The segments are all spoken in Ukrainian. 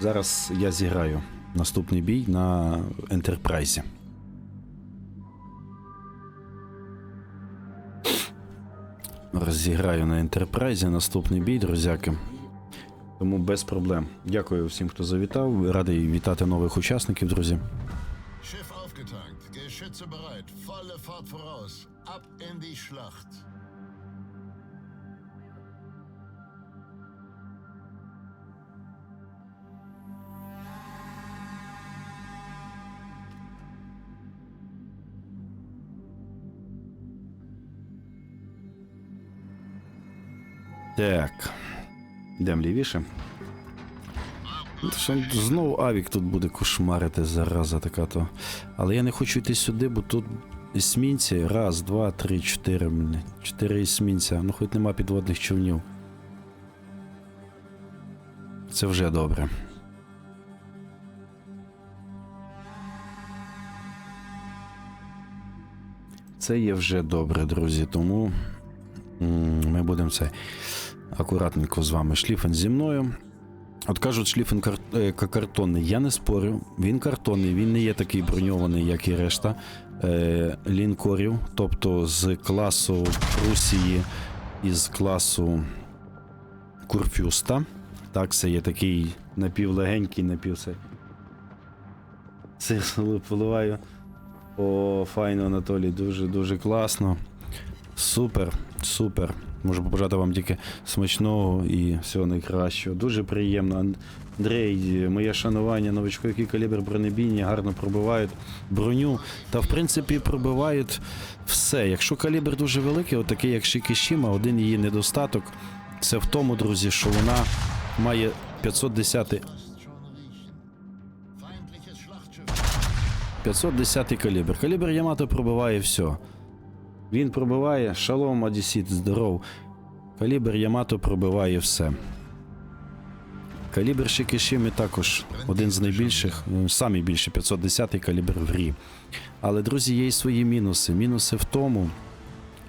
Зараз я зіграю наступний бій на Ентерпрайзі. Розіграю на Ентерпрайзі наступний бій, друзяки. Тому без проблем. Дякую всім, хто завітав. Радий вітати нових учасників, друзі. Schiff aufgetankt, Geschütze bereit, volle Fahrt voraus, ab in die Schlacht. Так. Йдемо лівіше. Знову Авік тут буде кошмарити, зараза така то. Але я не хочу йти сюди, бо тут есмінці. Раз, два, три, чотири. Чотири есмінця. Ну хоч нема підводних човнів. Це вже добре. Це є вже добре, друзі, тому ми будемо це акуратненько з вами. Шліфен зі мною. От кажуть, шліфен кар... е, картонний. Я не спорю. Він картонний, він не є такий броньований, як і решта е, лінкорів. Тобто з класу Прусії і з класу Курфюста. Так, це є такий напівлегенький, напівсе. Це поливаю. О, файно, Анатолій, дуже дуже класно. Супер, супер. Можу побажати вам тільки смачного і всього найкращого. Дуже приємно. Андрій, моє шанування, новичку, який калібр бронебійні, гарно пробивають броню. Та в принципі пробивають все. Якщо калібр дуже великий, отакий як Шикішіма, один її недостаток. Це в тому, друзі, що вона має 510 Fast schon riechen. Feindliches 510 калібр. Калібр Ямато пробиває все. Він пробиває шалом Одісіт, здоров. Калібр Ямато пробиває все. Калібр Шикішими також один з найбільших, ну, самий більший 510 калібр в грі. Але, друзі, є і свої мінуси. Мінуси в тому,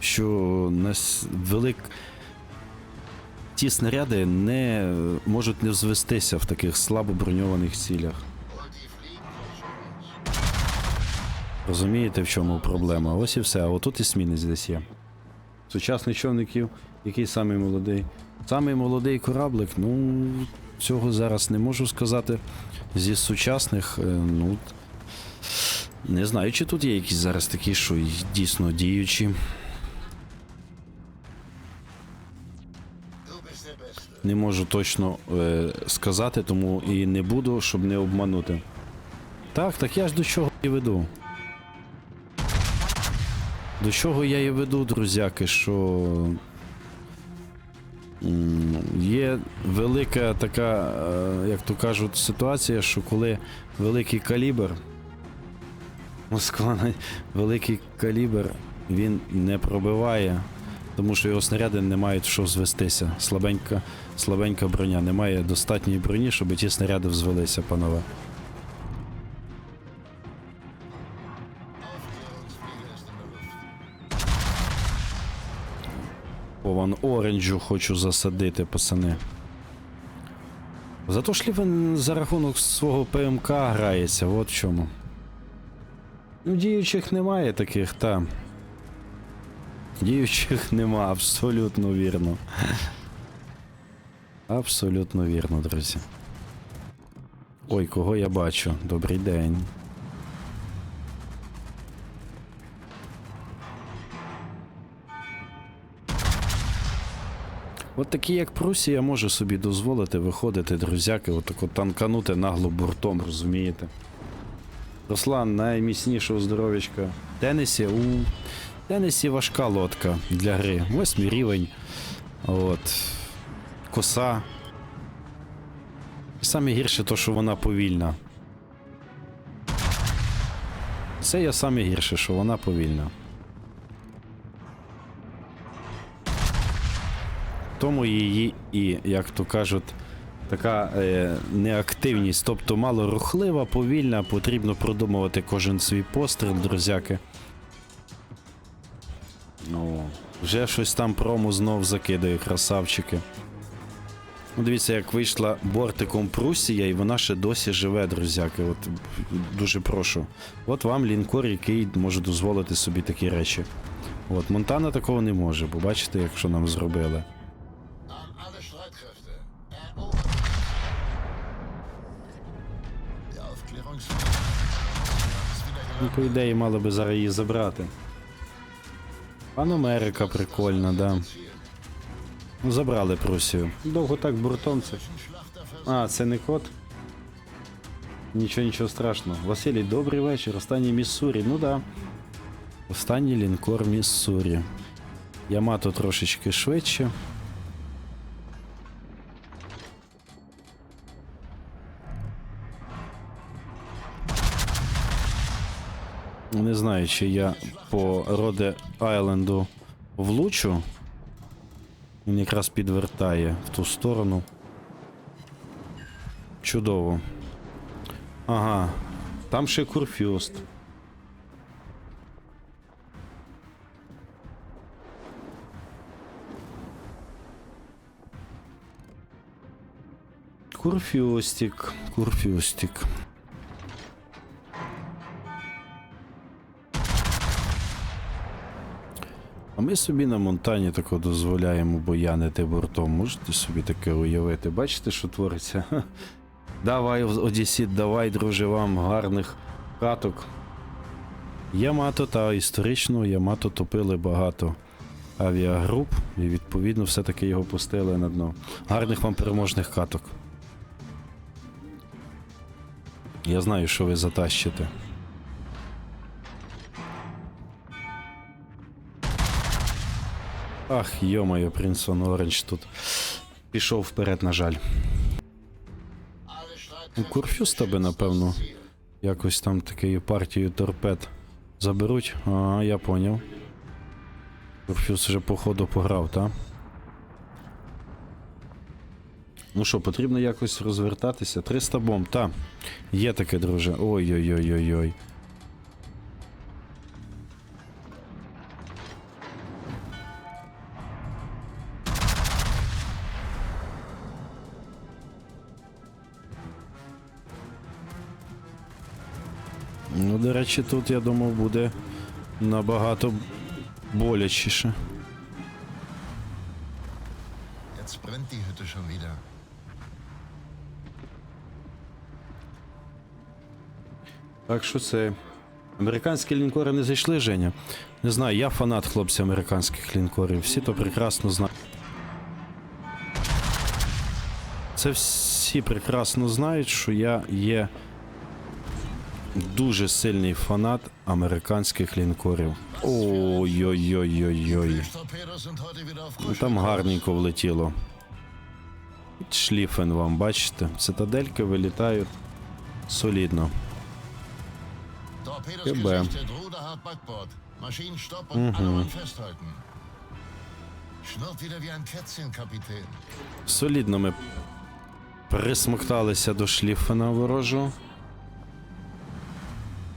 що нас велик. Ті снаряди не можуть не взвестися в таких слабо броньованих цілях. Розумієте, в чому проблема? Ось і все. А отут і смінець десь є. Сучасний човників, який самий молодий. Самий молодий кораблик, ну, цього зараз не можу сказати. Зі сучасних, е, ну. Не знаю, чи тут є якісь зараз такі, що дійсно діючі. Не можу точно е, сказати, тому і не буду, щоб не обманути. Так, так я ж до чого і веду. До чого я і веду, друзяки, що є велика така, е, як то кажуть, ситуація, що коли великий калібр, Москва, великий калібр, він не пробиває, тому що його снаряди не мають в що звестися. Слабенька, слабенька броня. Немає достатньої броні, щоб ті снаряди взвелися, панове. О, вон оранжу хочу засадити, пацани. Зато шліфен за рахунок свого ПМК грається, от в чому. Ну, діючих немає таких, та. Діючих нема, абсолютно вірно. Абсолютно вірно, друзі. Ой, кого я бачу? Добрий день. От такі, як Прусія, може собі дозволити виходити, друзяки, отако танканути нагло бортом, розумієте? Руслан, найміцнішого здоров'ячка. Тенесі, у Тенесі важка лодка для гри. Восьмий рівень. От. Коса. І саме гірше то, що вона повільна. Це є саме гірше, що вона повільна. Тому її і, як то кажуть, така е, неактивність, тобто мало рухлива, повільна, потрібно продумувати кожен свій постріл, друзяки. Ну, вже щось там прому знов закидає, красавчики. Ну, дивіться, як вийшла бортиком Прусія, і вона ще досі живе, друзяки. От дуже прошу. От вам лінкор, який може дозволити собі такі речі. От, Монтана такого не може, бо бачите, як що нам зробили. Ну, по ідеї, мали би зараз її забрати. Пан Америка прикольна, да. Ну, забрали Прусію. Довго так буртом це. А, це не кот? Нічого, нічого страшного. Василій, добрий вечір. Останній Міссурі. Ну да. Останній лінкор Міссурі. Ямато трошечки швидше. Не знаю, чи я по Роде Айленду влучу. Він якраз підвертає в ту сторону. Чудово. Ага. Там ще Курфюст. Курфюстик, Курфюстик. А ми собі на Монтані тако дозволяємо боянити бортом. Можете собі таке уявити? Бачите, що твориться? Давай, Одісіт, давай, друже, вам гарних каток. Ямато та історично Ямато топили багато авіагруп, і відповідно все-таки його пустили на дно. Гарних вам переможних каток. Я знаю, що ви затащите. Ах, йомайо, Принсон Оранж тут пішов вперед, на жаль. Курфюз тебе, напевно, якось там такою партією торпед заберуть. А, я поняв. Курфюз вже походу пограв, так? Ну що, потрібно якось розвертатися. 300 бомб, та. Є таке, друже. Ой-ой-ой-ой-ой. До речі, тут, я думав, буде набагато болячіше. Jetzt brennt die Hütte schon wieder. Так що це. Американські лінкори не зайшли, Женя. Не знаю, я фанат хлопців американських лінкорів. Всі то прекрасно знають. Це всі прекрасно знають, що я є дуже сильний фанат американських лінкорів. Ой-ой-ой-ой-ой. Ну. Там гарненько влетіло. Шліфен вам, бачите? Цитадельки вилітають солідно. Kätzchen, Kapitän. Солідно ми присмокталися до шліфена ворожого.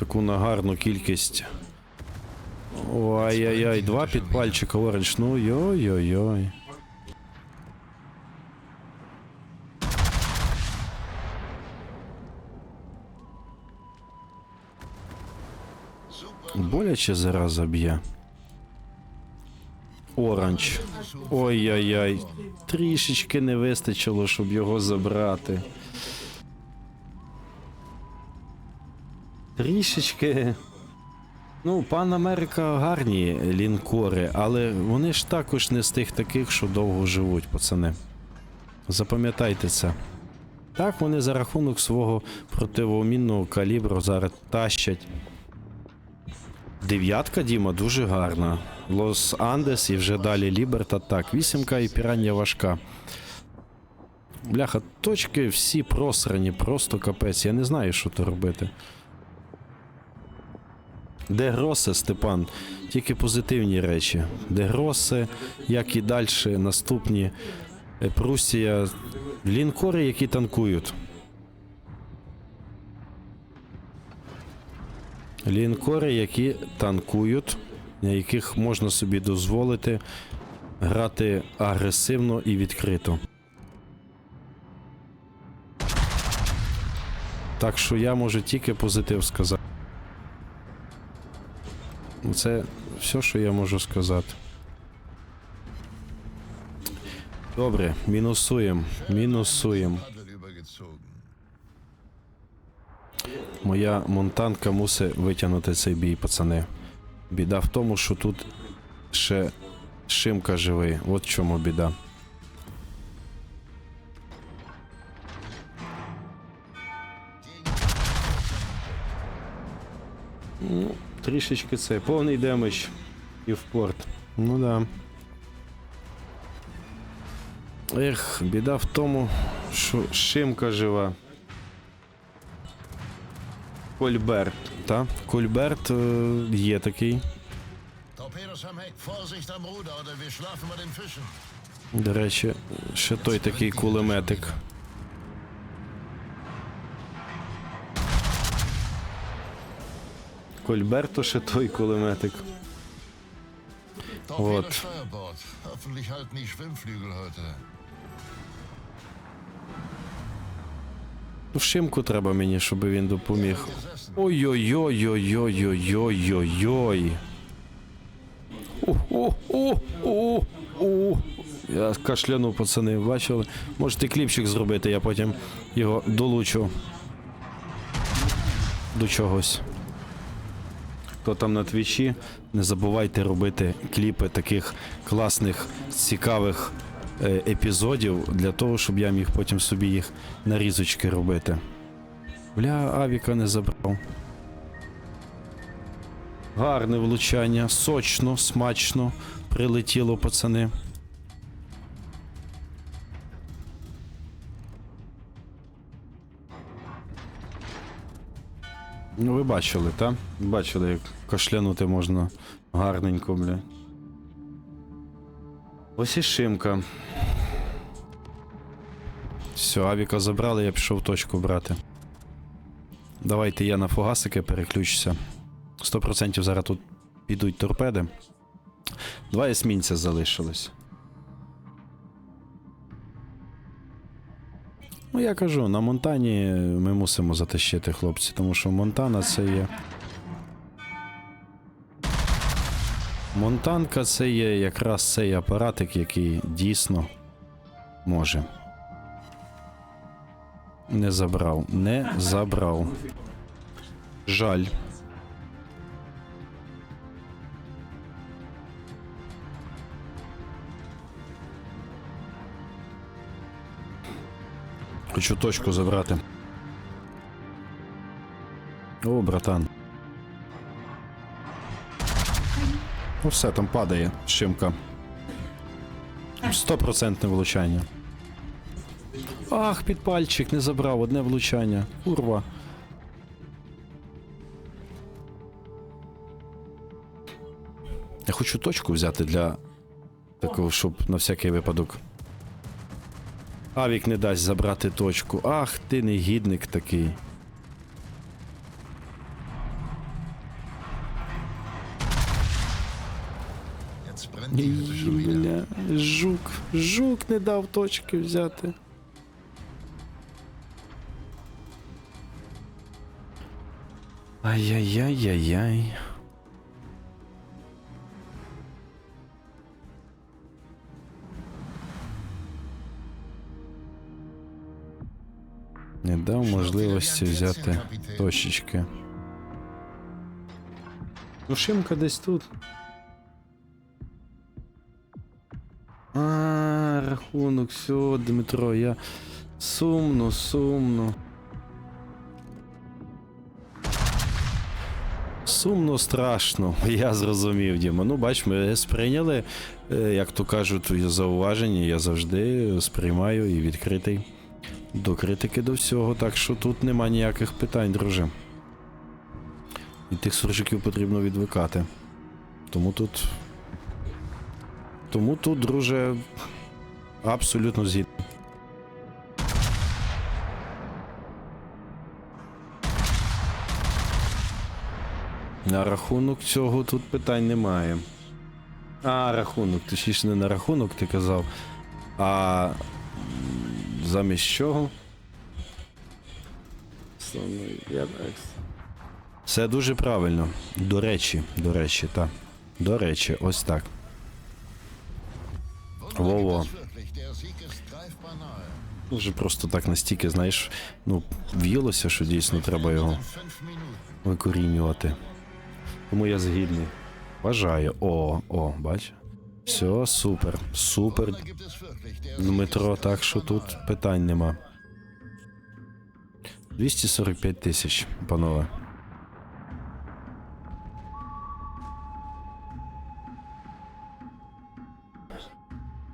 Таку на гарну кількість. Ой-ой-ой, два підпальчика оранж. Ну йой-йой-йой. Боляче зараза б'є. Оранж. Ой-ой-ой. Трішечки не вистачило, щоб його забрати. Трішечки. Ну, пан Америка гарні лінкори, але вони ж також не з тих таких, що довго живуть, пацани. Запам'ятайте це. Так, вони за рахунок свого противомінного калібру зараз тащать. Дев'ятка, Діма, дуже гарна. Лос Андес і вже далі Ліберта. Так, вісімка і пірання важка. Бляха, точки всі просрані, просто капець. Я не знаю, що то робити. Де Гросе, Степан, тільки позитивні речі. Де Гросе, як і далі, наступні Прусія, лінкори, які танкують. Лінкори, які танкують, на яких можна собі дозволити грати агресивно і відкрито. Так що я можу тільки позитив сказати. Це все, що я можу сказати. Добре, мінусуємо. Мінусуємо. Моя монтанка мусить витягнути цей бій, пацани. Біда в тому, що тут ще Шимка живий. От чому біда. Ну, трішечки це. Повний демедж і в порт. Ну да. Ех, біда в тому, що Шимка жива. Кольберт, та? Кольберт е, є такий. До речі, ще той такий кулеметик. Кольберто ще той кулеметик. Heute. Ну, Шимку треба мені, щоб він допоміг. Gesessen. Ой-ой-ой-ой-ой-ой-ой-ой. О-о-о-о-о. Я кашляну, пацани, бачили? Можете кліпчик зробити, я потім його долучу до чогось. Хто там на твічі, не забувайте робити кліпи таких класних, цікавих е, епізодів для того, щоб я міг потім собі їх нарізочки робити. Бля, Авіка не забрав. Гарне влучання, сочно, смачно прилетіло, пацани. Ну, ви бачили, так? Бачили, як кашлянути можна гарненько, бля. Ось і шимка. Все, авіка забрали, я пішов точку брати. Давайте я на фугасики переключуся. 100% зараз тут підуть торпеди. Два есмінця залишилось. Ну, я кажу, на Монтані ми мусимо затащити хлопці, тому що Монтана це є. Монтанка це є якраз цей апаратик, який дійсно може. Не забрав. Не забрав. Жаль. Хочу точку забрати. О, братан. Ну все, там падає шимка. Стопроцентне влучання. Ах, підпальчик не забрав одне влучання. Курва. Я хочу точку взяти для такого, щоб на всякий випадок. Авік не дасть забрати точку. Ах, ти негідник такий. Бля, жук, жук не дав точки взяти. Ай-яй-яй-яй-яй. Не дав можливості взяти точечки. Ну, Шимка десь тут. А, рахунок, все, Дмитро, я сумно, сумно. Сумно, страшно, я зрозумів, Діма. Ну, бач, ми сприйняли, е, як то кажуть, твоє зауваження. Я завжди сприймаю і відкритий до критики до всього, так що тут нема ніяких питань, друже. Від тих суржиків потрібно відвикати. Тому тут тому тут, друже, абсолютно згідно. На рахунок цього тут питань немає. А, рахунок, точніше не на рахунок, ти казав. А замість чого? Все дуже правильно. До речі, до речі, так. До речі, ось так. Во-во. Вже просто так настільки, знаєш, ну, в'їлося, що дійсно треба його викорінювати. Тому я згідний. Бажаю. О, о, бач. Все, супер, супер. Дмитро, так що тут питань нема. 245 тисяч, панове.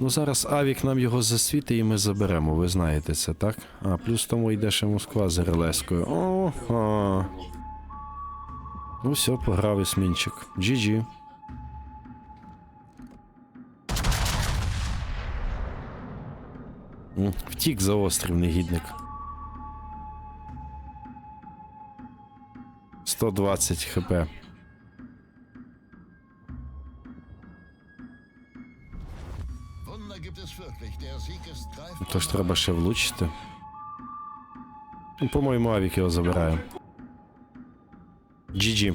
Ну, зараз Авік нам його засвітить і ми заберемо, ви знаєте це, так? А, плюс тому йде ще Москва з РЛС-кою. Ого. Ну все, пограв есмінчик. GG. Втік за острів, негідник. 120 хп. Тож треба ще влучити. Ну, по-моєму, Авік його забирає. GG.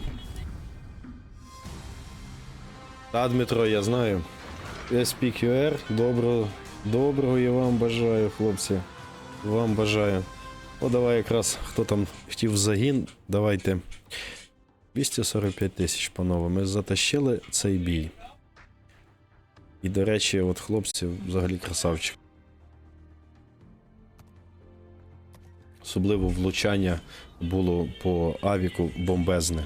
Та, Дмитро, я знаю. SPQR, доброго, доброго я вам бажаю, хлопці. Вам бажаю. О, давай якраз, хто там хотів загін, давайте. 245 тисяч, панове. Ми затащили цей бій. І, до речі, от хлопці взагалі красавчик. Особливо влучання було по авіку бомбезне.